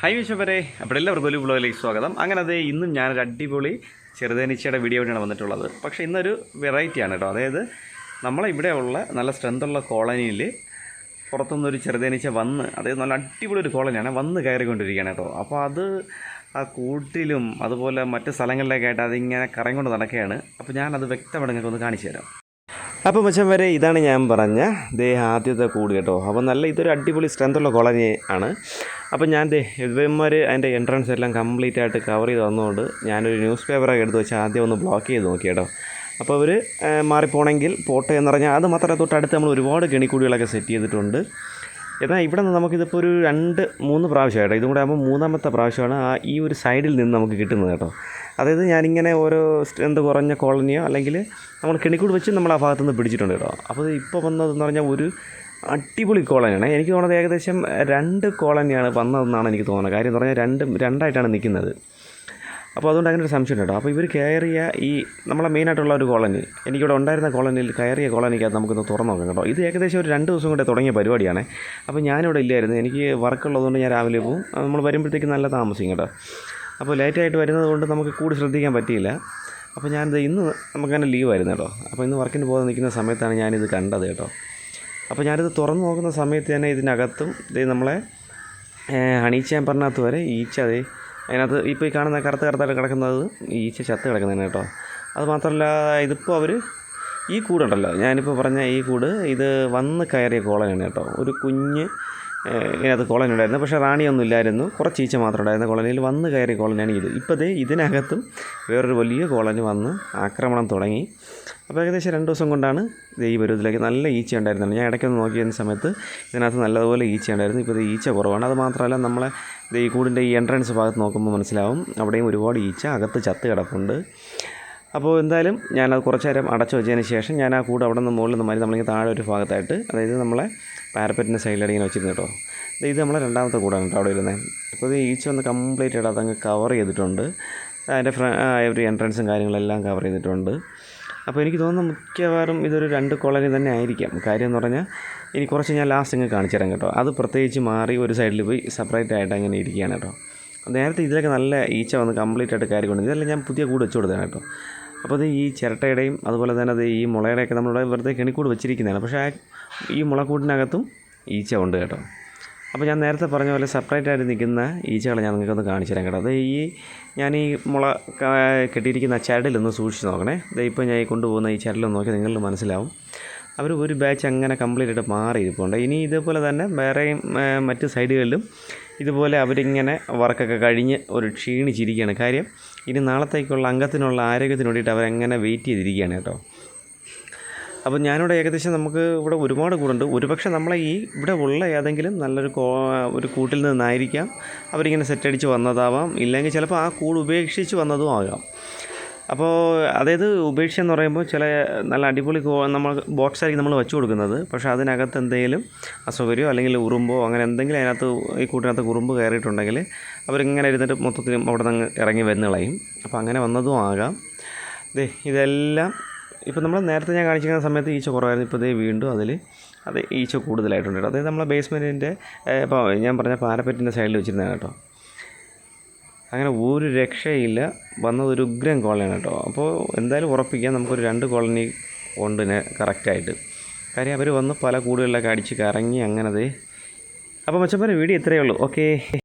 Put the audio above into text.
Hi വിശ്വപരെ അപ്പോൾ എല്ലാവർക്കും ഒരു ബ്ലോഗിലേക്ക് സ്വാഗതം. അങ്ങനെ അതേ ഇന്നും ഞാനൊരു അടിപൊളി ചെറുതേനീച്ചയുടെ വീഡിയോ വേണ്ടിയാണ് വന്നിട്ടുള്ളത്. പക്ഷേ ഇന്നൊരു വെറൈറ്റിയാണ് കേട്ടോ. അതായത് നമ്മളെ ഇവിടെയുള്ള നല്ല സ്ട്രെങ്തുള്ള കോളനിയിൽ പുറത്തുനിന്നൊരു ചെറുതേനീച്ച വന്ന് അതായത് നല്ല അടിപൊളി ഒരു കോളനിയാണ് വന്ന് കയറിക്കൊണ്ടിരിക്കുകയാണ് കേട്ടോ. അപ്പോൾ അത് ആ കൂട്ടിലും അതുപോലെ മറ്റ് സ്ഥലങ്ങളിലൊക്കെ ആയിട്ട് അതിങ്ങനെ കറങ്ങിക്കൊണ്ട് നടക്കുകയാണ്. അപ്പോൾ ഞാനത് വ്യക്തമായിട്ട് നിങ്ങൾക്ക് ഒന്ന് കാണിച്ചു തരാം. അപ്പോൾ മച്ചം വരെ ഇതാണ് ഞാൻ പറഞ്ഞ ദേ ആദ്യത്തെ കൂട് കേട്ടോ. അപ്പോൾ നല്ല ഇതൊരു അടിപൊളി സ്ട്രെങ്ത്തുള്ള കോളനി ആണ്. അപ്പോൾ ഞാൻ ദേ ഇവന്മാർ അതിന്റെ എൻട്രൻസ് എല്ലാം കംപ്ലീറ്റ് ആയിട്ട് കവർ ചെയ്ത് വന്നതുകൊണ്ട് ഞാനൊരു ന്യൂസ് പേപ്പറൊക്കെ എടുത്ത് വെച്ച് ആദ്യം ഒന്ന് ബ്ലോക്ക് ചെയ്ത് നോക്കി കേട്ടോ. അപ്പോൾ അവർ മാറിപ്പോണെങ്കിൽ പോട്ടെ എന്ന് പറഞ്ഞാൽ അത് മാത്രമേ തൊട്ടടുത്ത് നമ്മൾ ഒരുപാട് കെണിക്കൂടികളൊക്കെ സെറ്റ് ചെയ്തിട്ടുണ്ട്. എന്നാൽ ഇവിടെ നിന്ന് നമുക്കിതിപ്പോൾ ഒരു രണ്ട് മൂന്ന് പ്രാവശ്യം കേട്ടോ ഇതും കൂടെ ആകുമ്പോൾ മൂന്നാമത്തെ പ്രാവശ്യമാണ് ആ ഈ ഒരു സൈഡിൽ നിന്ന് നമുക്ക് കിട്ടുന്നത് കേട്ടോ. അതായത് ഞാനിങ്ങനെ ഓരോ എന്ത് കുറഞ്ഞ കോളനിയോ അല്ലെങ്കിൽ നമ്മൾ കെണിക്കൂട് വെച്ച് നമ്മൾ ആ ഭാഗത്തുനിന്ന് പിടിച്ചിട്ടുണ്ട് കേട്ടോ. അപ്പോൾ ഇപ്പോൾ വന്നതെന്ന് പറഞ്ഞാൽ ഒരു അടിപൊളി കോളനിയാണ്. എനിക്ക് തോന്നുന്നത് ഏകദേശം രണ്ട് കോളനിയാണ് വന്നതെന്നാണ് എനിക്ക് തോന്നുന്നത്. കാര്യം എന്ന് പറഞ്ഞാൽ രണ്ടും രണ്ടായിട്ടാണ് നിൽക്കുന്നത്. അപ്പോൾ അതുകൊണ്ട് അങ്ങനെ ഒരു സംശയം കേട്ടോ. അപ്പോൾ ഇവർ കയറിയ ഈ നമ്മളെ മെയിനായിട്ടുള്ള ഒരു കോളനി എനിക്കിവിടെ ഉണ്ടായിരുന്ന കോളനിയിൽ കയറിയ കോളനിക്കകത്ത് നമുക്കൊന്ന് തുറന്നു നോക്കാം കേട്ടോ. ഇത് ഏകദേശം ഒരു രണ്ട് ദിവസം കൊണ്ട് തുടങ്ങിയ പരിപാടിയാണ്. അപ്പോൾ ഞാനിവിടെ ഇല്ലായിരുന്നു. എനിക്ക് വർക്കുള്ളതുകൊണ്ട് ഞാൻ രാവിലെ പോകും നമ്മൾ വരുമ്പോഴത്തേക്ക് നല്ല താമസിക്കും കേട്ടോ. അപ്പോൾ ലേറ്റായിട്ട് വരുന്നത് കൊണ്ട് നമുക്ക് കൂടി ശ്രദ്ധിക്കാൻ പറ്റിയില്ല. അപ്പോൾ ഞാനിത് ഇന്ന് നമുക്കങ്ങനെ ലീവ് ആയിരുന്നു കേട്ടോ. അപ്പോൾ ഇന്ന് വർക്കിന് പോകാൻ നിൽക്കുന്ന സമയത്താണ് ഞാനിത് കണ്ടത് കേട്ടോ. അപ്പോൾ ഞാനിത് തുറന്നു നോക്കുന്ന സമയത്ത് തന്നെ ഇതിനകത്തും ഇത് നമ്മളെ ഹണി ചേമ്പറിനകത്ത് വരെ ഈച്ച അതേ അതിനകത്ത് ഇപ്പോൾ ഈ കാണുന്ന കറുത്ത കറുത്തായിട്ട് കിടക്കുന്നത് ഈച്ച ചത്ത് കിടക്കുന്നതാണ് കേട്ടോ. അത് മാത്രമല്ല ഇതിപ്പോൾ അവർ ഈ കൂടുണ്ടല്ലോ. ഞാനിപ്പോൾ പറഞ്ഞ ഈ കൂട് ഇത് വന്ന് കയറിയ കോളനിയാണ് കേട്ടോ. ഒരു കുഞ്ഞ് ഇതിനകത്ത് കോളനി ഉണ്ടായിരുന്നു പക്ഷേ റാണിയൊന്നും ഇല്ലായിരുന്നു. കുറച്ച് ഈച്ച മാത്രം ഉണ്ടായിരുന്ന കോളനിയിൽ. വന്ന് കയറിയ കോളനിയാണ് ഇത്. ഇപ്പോൾ ദേ ഇതിനകത്തും വേറൊരു വലിയ കോളനി വന്ന് ആക്രമണം തുടങ്ങി. അപ്പോൾ ഏകദേശം രണ്ട് ദിവസം കൊണ്ടാണ് ഈ പരുവത്തിലേക്ക് നല്ല ഈച്ച ഉണ്ടായിരുന്നത്. ഞാൻ ഇടയ്ക്കൊന്ന് നോക്കിയിരുന്ന സമയത്ത് ഇതിനകത്ത് നല്ലതുപോലെ ഈച്ച ഉണ്ടായിരുന്നു. ഇപ്പോൾ ഈച്ച കുറവാണ്. അത് മാത്രമല്ല നമ്മളെ ദേ ഈ കൂടിന്റെ ഈ എൻട്രൻസ് ഭാഗത്ത് നോക്കുമ്പോൾ മനസ്സിലാവും. അവിടെയും ഒരുപാട് ഈച്ച അകത്ത് ചത്ത് കിടപ്പുണ്ട്. അപ്പോൾ എന്തായാലും ഞാനത് കുറച്ച് നേരം അടച്ചു വെച്ചതിന് ശേഷം ഞാൻ ആ കൂട് അവിടെ നിന്ന് മുകളിൽ നിന്ന് മാറി നമ്മളിങ്ങനെ താഴെ ഒരു ഭാഗത്തായിട്ട് അതായത് നമ്മളെ പാരപ്പറ്റിന്റെ സൈഡിലായിട്ട് ഇങ്ങനെ വെച്ചിരുന്നു കേട്ടോ. ഇത് നമ്മളെ രണ്ടാമത്തെ കൂടാണ് കേട്ടോ അവിടെ ഇരുന്നത് അപ്പോൾ ഇത് ഈച്ച വന്ന് കംപ്ലീറ്റ് ആയിട്ട് അതങ്ങ് കവർ ചെയ്തിട്ടുണ്ട്. അതിന്റെ ഫ്ര ഒരു എൻട്രൻസും കാര്യങ്ങളെല്ലാം കവർ ചെയ്തിട്ടുണ്ട്. അപ്പോൾ എനിക്ക് തോന്നുന്നു മിക്കവാറും ഇതൊരു രണ്ട് കോളനി തന്നെ ആയിരിക്കാം. കാര്യം എന്ന് പറഞ്ഞാൽ ഇനി കുറച്ച് ഞാൻ ലാസ്റ്റ് ഇങ്ങ് കാണിച്ചു തരാം കേട്ടോ. അത് പ്രത്യേകിച്ച് മാറി ഒരു സൈഡിൽ പോയി സെപ്പറേറ്റ് ആയിട്ട് അങ്ങനെ ഇരിക്കുകയാണ് കേട്ടോ. നേരത്തെ ഇതിലൊക്കെ നല്ല ഈച്ച വന്ന് കംപ്ലീറ്റ് ആയിട്ട് കയറിക്കൊണ്ട് ഇതെല്ലാം ഞാൻ പുതിയ കൂട് വെച്ച് കൊടുത്തതാണ് കേട്ടോ. അപ്പോൾ അത് ഈ ചിരട്ടയുടെയും അതുപോലെ തന്നെ അത് ഈ മുളയുടെയൊക്കെ നമ്മളിവിടെ വെറുതെ കെണിക്കൂട് വെച്ചിരിക്കുന്നതാണ്. പക്ഷേ ഈ മുളക്കൂട്ടിനകത്തും ഈച്ച ഉണ്ട് കേട്ടോ. അപ്പോൾ ഞാൻ നേരത്തെ പറഞ്ഞ പോലെ സെപ്പറേറ്റ് ആയിട്ട് നിൽക്കുന്ന ഈച്ചകളെ ഞാൻ നിങ്ങൾക്കൊന്ന് കാണിച്ചു തരാം കേട്ടോ. അത് ഈ ഞാൻ ഈ മുള കെട്ടിയിരിക്കുന്ന ചരടിലൊന്ന് സൂക്ഷിച്ച് നോക്കണേ. ദേ ഇപ്പോൾ ഞാൻ ഈ കൊണ്ടുപോകുന്ന ഈ ചരടിലൊന്ന് നോക്കി നിങ്ങൾ മനസ്സിലാവും. അവർ ഒരു ബാച്ച് അങ്ങനെ കംപ്ലീറ്റ് ആയിട്ട് മാറി ഇരിപ്പുണ്ട്. ഇനി ഇതേപോലെ തന്നെ വേറെയും മറ്റ് സൈഡുകളിലും ഇതുപോലെ അവരിങ്ങനെ വർക്കൊക്കെ കഴിഞ്ഞ് ഒരു ക്ഷീണിച്ചിരിക്കുകയാണ്. കാര്യം ഇനി നാളത്തേക്കുള്ള അംഗത്തിനുള്ള ആരോഗ്യത്തിന് വേണ്ടിയിട്ട് അവരെങ്ങനെ വെയിറ്റ് ചെയ്തിരിക്കുകയാണ് കേട്ടോ. അപ്പോൾ ഞാനിവിടെ ഏകദേശം നമുക്ക് ഇവിടെ ഒരുപാട് കൂടുണ്ട്. ഒരുപക്ഷെ നമ്മളെ ഈ ഇവിടെ ഉള്ള ഏതെങ്കിലും നല്ലൊരു ഒരു കൂട്ടിൽ നിന്നായിരിക്കാം അവരിങ്ങനെ സെറ്റടിച്ച് വന്നതാവാം. ഇല്ലെങ്കിൽ ചിലപ്പോൾ ആ കൂട് ഉപേക്ഷിച്ച് വന്നതും ആകാം. അപ്പോൾ അതായത് ഉപേക്ഷ എന്ന് പറയുമ്പോൾ ചില നല്ല അടിപൊളി നമ്മൾ ബോക്സ് ആയിരിക്കും നമ്മൾ വെച്ച് കൊടുക്കുന്നത്. പക്ഷേ അതിനകത്ത് എന്തെങ്കിലും അസൗകര്യമോ അല്ലെങ്കിൽ ഉറുമ്പോ അങ്ങനെ എന്തെങ്കിലും അതിനകത്ത് ഈ കൂട്ടിനകത്ത് ഉറുമ്പ് കയറിയിട്ടുണ്ടെങ്കിൽ അവരിങ്ങനെ ഇരുന്നിട്ട് മൊത്തത്തിലും അവിടെ നിന്ന് ഇറങ്ങി വന്ന് കളയും. അപ്പോൾ അങ്ങനെ വന്നതും ആകാം. ഇതെല്ലാം ഇപ്പോൾ നമ്മൾ നേരത്തെ ഞാൻ കാണിച്ചിരുന്ന സമയത്ത് ഈച്ച കുറവായിരുന്നു ഇപ്പോൾ ഇതേ വീണ്ടും അതിൽ അത് ഈച്ച കൂടുതലായിട്ടുണ്ട് കേട്ടോ. അതായത് നമ്മളെ ബേസ്മെന്റിന്റെ ഇപ്പോൾ ഞാൻ പറഞ്ഞ പാരപ്പറ്റിന്റെ സൈഡിൽ വെച്ചിരുന്നതാണ് കേട്ടോ. അങ്ങനെ ഒരു രക്ഷയില്ല വന്നത് ഒരു ഉഗ്രം കോളനിയാണ് കേട്ടോ. അപ്പോൾ എന്തായാലും ഉറപ്പിക്കാം നമുക്കൊരു രണ്ട് കോളനി ഉണ്ട് കറക്റ്റായിട്ട് കാര്യം അവർ വന്ന് പല കൂടുകളിലൊക്കെ അടിച്ച് കറങ്ങി അങ്ങനെ അതേ അപ്പോൾ മച്ചപ്പന്റെ വീഡിയോ ഇത്രയേ ഉള്ളൂ. ഓക്കേ